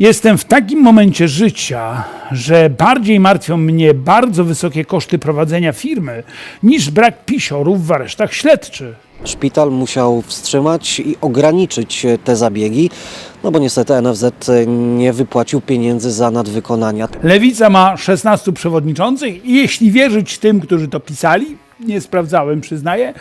Jestem w takim momencie życia, że bardziej martwią mnie bardzo wysokie koszty prowadzenia firmy niż brak pisiorów w aresztach śledczych. Szpital musiał wstrzymać i ograniczyć te zabiegi, no bo niestety NFZ nie wypłacił pieniędzy za nadwykonania. Lewica ma 16 przewodniczących i jeśli wierzyć tym, którzy to pisali, nie sprawdzałem, przyznaję,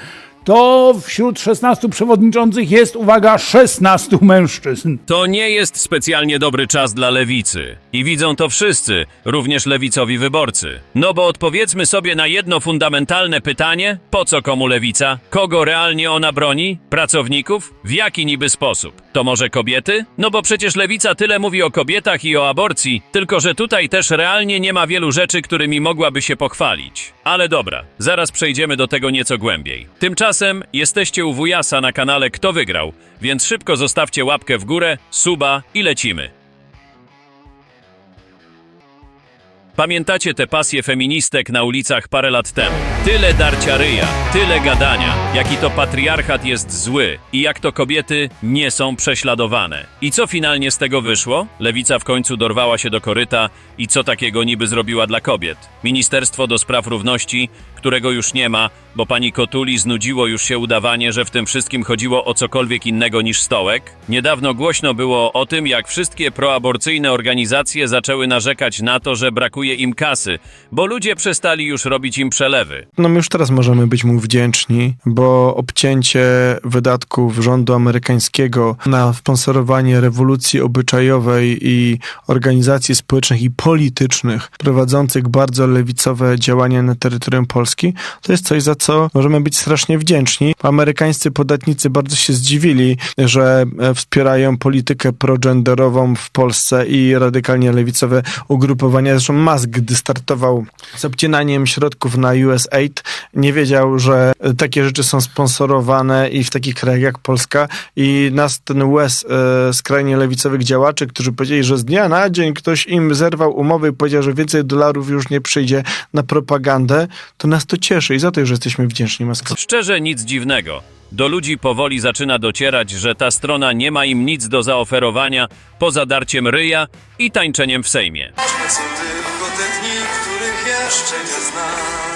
to wśród 16 przewodniczących jest, uwaga, 16 mężczyzn. To nie jest specjalnie dobry czas dla lewicy. I widzą to wszyscy, również lewicowi wyborcy. No bo odpowiedzmy sobie na jedno fundamentalne pytanie: po co komu lewica? Kogo realnie ona broni? Pracowników? W jaki niby sposób? To może kobiety? No bo przecież lewica tyle mówi o kobietach i o aborcji, tylko że tutaj też realnie nie ma wielu rzeczy, którymi mogłaby się pochwalić. Ale dobra, zaraz przejdziemy do tego nieco głębiej. Tymczasem jesteście u Wujasa na kanale Kto Wygrał, więc szybko zostawcie łapkę w górę, suba i lecimy. Pamiętacie te pasje feministek na ulicach parę lat temu? Tyle darcia ryja, tyle gadania, jaki to patriarchat jest zły i jak to kobiety nie są prześladowane. I co finalnie z tego wyszło? Lewica w końcu dorwała się do koryta i co takiego niby zrobiła dla kobiet? Ministerstwo do Spraw Równości, którego już nie ma, bo pani Kotuli znudziło już się udawanie, że w tym wszystkim chodziło o cokolwiek innego niż stołek. Niedawno głośno było o tym, jak wszystkie proaborcyjne organizacje zaczęły narzekać na to, że brakuje im kasy, bo ludzie przestali już robić im przelewy. No my już teraz możemy być mu wdzięczni, bo obcięcie wydatków rządu amerykańskiego na sponsorowanie rewolucji obyczajowej i organizacji społecznych i politycznych prowadzących bardzo lewicowe działania na terytorium Polski, to jest coś, za co możemy być strasznie wdzięczni. Amerykańscy podatnicy bardzo się zdziwili, że e, wspierają politykę progenderową w Polsce i radykalnie lewicowe ugrupowania. Zresztą Musk, gdy startował z obcinaniem środków na USAID, nie wiedział, że takie rzeczy są sponsorowane i w takich krajach jak Polska i nas ten łez skrajnie lewicowych działaczy, którzy powiedzieli, że z dnia na dzień ktoś im zerwał umowę i powiedział, że więcej dolarów już nie przyjdzie na propagandę, to nas to cieszy i za to już jesteśmy wdzięczni Muskowi. Szczerze nic dziwnego. Do ludzi powoli zaczyna docierać, że ta strona nie ma im nic do zaoferowania poza darciem ryja i tańczeniem w Sejmie. Te dni, których jeszcze nie znamy.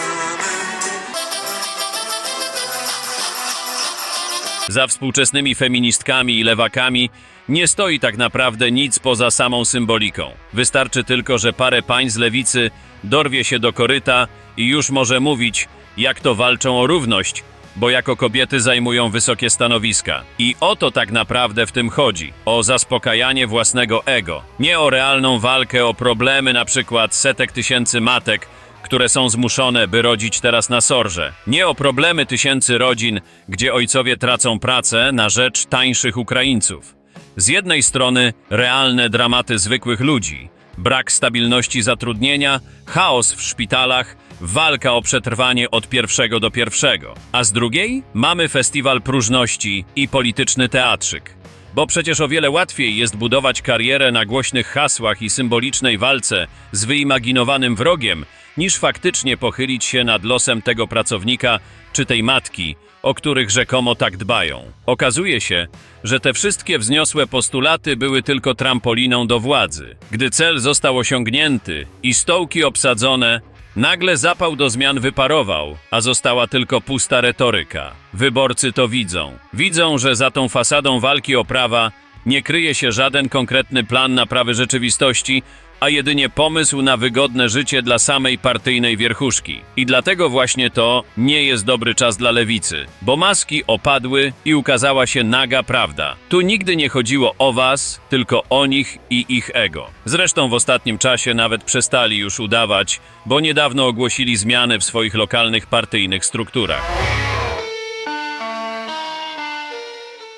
Za współczesnymi feministkami i lewakami nie stoi tak naprawdę nic poza samą symboliką. Wystarczy tylko, że parę pań z lewicy dorwie się do koryta i już może mówić, jak to walczą o równość, bo jako kobiety zajmują wysokie stanowiska. I o to tak naprawdę w tym chodzi. O zaspokajanie własnego ego. Nie o realną walkę o problemy na przykład setek tysięcy matek, które są zmuszone, by rodzić teraz na sorze. Nie o problemy tysięcy rodzin, gdzie ojcowie tracą pracę na rzecz tańszych Ukraińców. Z jednej strony realne dramaty zwykłych ludzi, brak stabilności zatrudnienia, chaos w szpitalach, walka o przetrwanie od pierwszego do pierwszego. A z drugiej mamy festiwal próżności i polityczny teatrzyk. Bo przecież o wiele łatwiej jest budować karierę na głośnych hasłach i symbolicznej walce z wyimaginowanym wrogiem, niż faktycznie pochylić się nad losem tego pracownika czy tej matki, o których rzekomo tak dbają. Okazuje się, że te wszystkie wzniosłe postulaty były tylko trampoliną do władzy. Gdy cel został osiągnięty i stołki obsadzone, nagle zapał do zmian wyparował, a została tylko pusta retoryka. Wyborcy to widzą. Widzą, że za tą fasadą walki o prawa nie kryje się żaden konkretny plan naprawy rzeczywistości, a jedynie pomysł na wygodne życie dla samej partyjnej wierchuszki. I dlatego właśnie to nie jest dobry czas dla lewicy, bo maski opadły i ukazała się naga prawda. Tu nigdy nie chodziło o was, tylko o nich i ich ego. Zresztą w ostatnim czasie nawet przestali już udawać, bo niedawno ogłosili zmiany w swoich lokalnych partyjnych strukturach.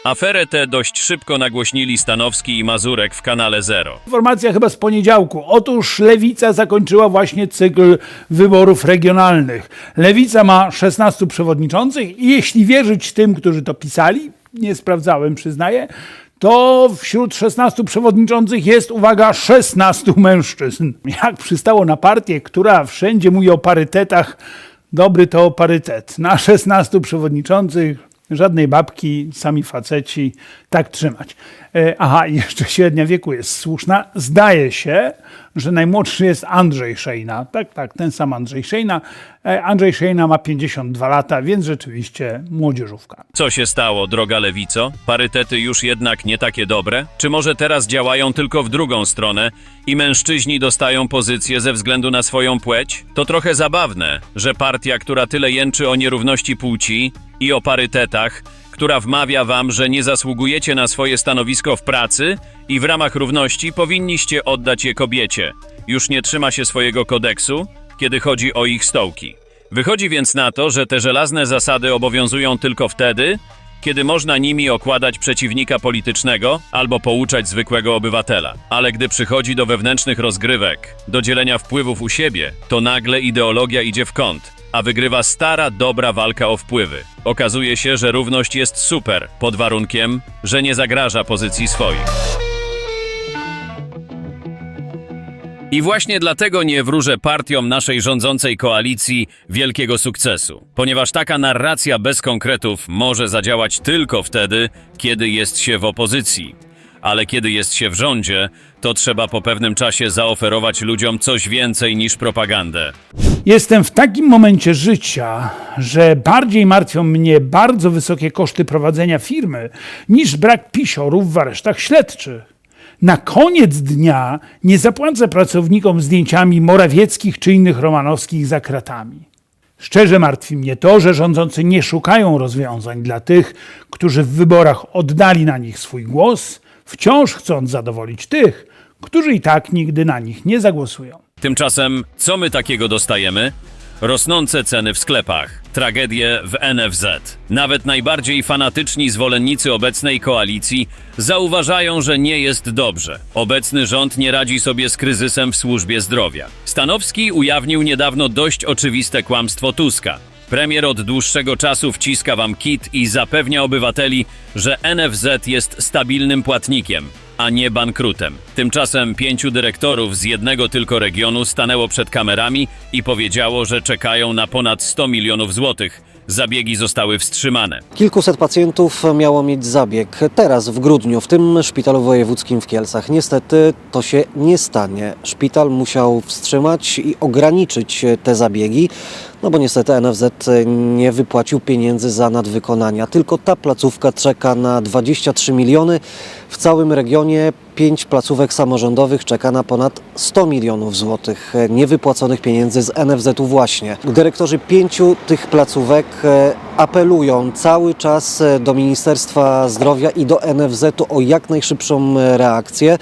Aferę tę dość szybko nagłośnili Stanowski i Mazurek w kanale Zero. Informacja chyba z poniedziałku. Otóż Lewica zakończyła właśnie cykl wyborów regionalnych. Lewica ma 16 przewodniczących i jeśli wierzyć tym, którzy to pisali, nie sprawdzałem, przyznaję, to wśród 16 przewodniczących jest, uwaga, 16 mężczyzn. Jak przystało na partię, która wszędzie mówi o parytetach, dobry to parytet. Na 16 przewodniczących Żadnej babki, sami faceci, tak trzymać. E, Aha, jeszcze średnia wieku jest słuszna. Zdaje się, że najmłodszy jest Andrzej Szejna. Tak, tak, ten sam Andrzej Szejna. E, Andrzej Szejna ma 52 lata, więc rzeczywiście młodzieżówka. Co się stało, droga lewico? Parytety już jednak nie takie dobre? Czy może teraz działają tylko w drugą stronę i mężczyźni dostają pozycję ze względu na swoją płeć? To trochę zabawne, że partia, która tyle jęczy o nierówności płci i o parytetach, która wmawia wam, że nie zasługujecie na swoje stanowisko w pracy i w ramach równości powinniście oddać je kobiecie, już nie trzyma się swojego kodeksu, kiedy chodzi o ich stołki. Wychodzi więc na to, że te żelazne zasady obowiązują tylko wtedy, kiedy można nimi okładać przeciwnika politycznego albo pouczać zwykłego obywatela. Ale gdy przychodzi do wewnętrznych rozgrywek, do dzielenia wpływów u siebie, to nagle ideologia idzie w kąt, a wygrywa stara, dobra walka o wpływy. Okazuje się, że równość jest super, pod warunkiem, że nie zagraża pozycji swoich. I właśnie dlatego nie wróżę partiom naszej rządzącej koalicji wielkiego sukcesu, ponieważ taka narracja bez konkretów może zadziałać tylko wtedy, kiedy jest się w opozycji. Ale kiedy jest się w rządzie, to trzeba po pewnym czasie zaoferować ludziom coś więcej niż propagandę. Jestem w takim momencie życia, że bardziej martwią mnie bardzo wysokie koszty prowadzenia firmy niż brak pisiorów w aresztach śledczych. Na koniec dnia nie zapłacę pracownikom zdjęciami Morawieckich czy innych Romanowskich za kratami. Szczerze martwi mnie to, że rządzący nie szukają rozwiązań dla tych, którzy w wyborach oddali na nich swój głos, wciąż chcąc zadowolić tych, którzy i tak nigdy na nich nie zagłosują. Tymczasem, co my takiego dostajemy? Rosnące ceny w sklepach, tragedie w NFZ. Nawet najbardziej fanatyczni zwolennicy obecnej koalicji zauważają, że nie jest dobrze. Obecny rząd nie radzi sobie z kryzysem w służbie zdrowia. Stanowski ujawnił niedawno dość oczywiste kłamstwo Tuska. Premier od dłuższego czasu wciska wam kit i zapewnia obywateli, że NFZ jest stabilnym płatnikiem, a nie bankrutem. Tymczasem pięciu dyrektorów z jednego tylko regionu stanęło przed kamerami i powiedziało, że czekają na ponad 100 milionów złotych. Zabiegi zostały wstrzymane. Kilkuset pacjentów miało mieć zabieg teraz w grudniu w tym szpitalu wojewódzkim w Kielcach. Niestety to się nie stanie. Szpital musiał wstrzymać i ograniczyć te zabiegi, no bo niestety NFZ nie wypłacił pieniędzy za nadwykonania. Tylko ta placówka czeka na 23 miliony. W całym regionie pięć placówek samorządowych czeka na ponad 100 milionów złotych niewypłaconych pieniędzy z NFZ-u właśnie. Dyrektorzy pięciu tych placówek e, apelują cały czas e, do Ministerstwa Zdrowia i do NFZ-u o jak najszybszą e, reakcję,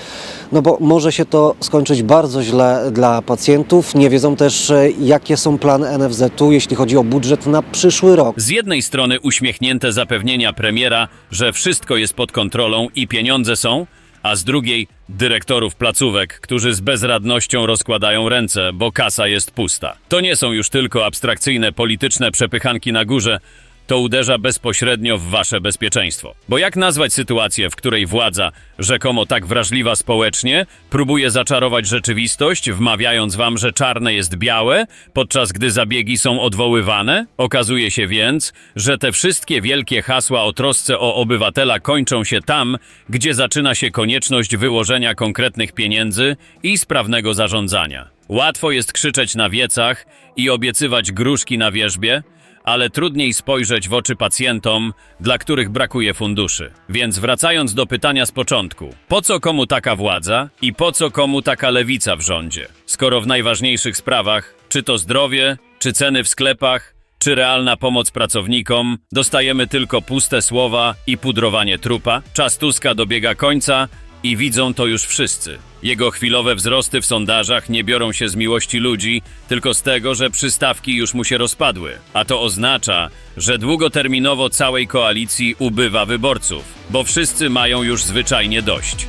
no bo może się to skończyć bardzo źle dla pacjentów. Nie wiedzą też, e, jakie są plany NFZ-u, jeśli chodzi o budżet na przyszły rok. Z jednej strony uśmiechnięte zapewnienia premiera, że wszystko jest pod kontrolą i pieniądze są, a z drugiej dyrektorów placówek, którzy z bezradnością rozkładają ręce, bo kasa jest pusta. To nie są już tylko abstrakcyjne polityczne przepychanki na górze, to uderza bezpośrednio w wasze bezpieczeństwo. Bo jak nazwać sytuację, w której władza, rzekomo tak wrażliwa społecznie, próbuje zaczarować rzeczywistość, wmawiając wam, że czarne jest białe, podczas gdy zabiegi są odwoływane? Okazuje się więc, że te wszystkie wielkie hasła o trosce o obywatela kończą się tam, gdzie zaczyna się konieczność wyłożenia konkretnych pieniędzy i sprawnego zarządzania. Łatwo jest krzyczeć na wiecach i obiecywać gruszki na wierzbie, ale trudniej spojrzeć w oczy pacjentom, dla których brakuje funduszy. Więc wracając do pytania z początku, po co komu taka władza i po co komu taka lewica w rządzie? Skoro w najważniejszych sprawach, czy to zdrowie, czy ceny w sklepach, czy realna pomoc pracownikom, dostajemy tylko puste słowa i pudrowanie trupa, czas Tuska dobiega końca i widzą to już wszyscy. Jego chwilowe wzrosty w sondażach nie biorą się z miłości ludzi, tylko z tego, że przystawki już mu się rozpadły. A to oznacza, że długoterminowo całej koalicji ubywa wyborców, bo wszyscy mają już zwyczajnie dość.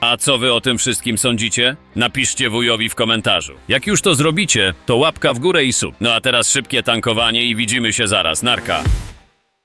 A co wy o tym wszystkim sądzicie? Napiszcie wujowi w komentarzu. Jak już to zrobicie, to łapka w górę i sub. No a teraz szybkie tankowanie i widzimy się zaraz. Narka.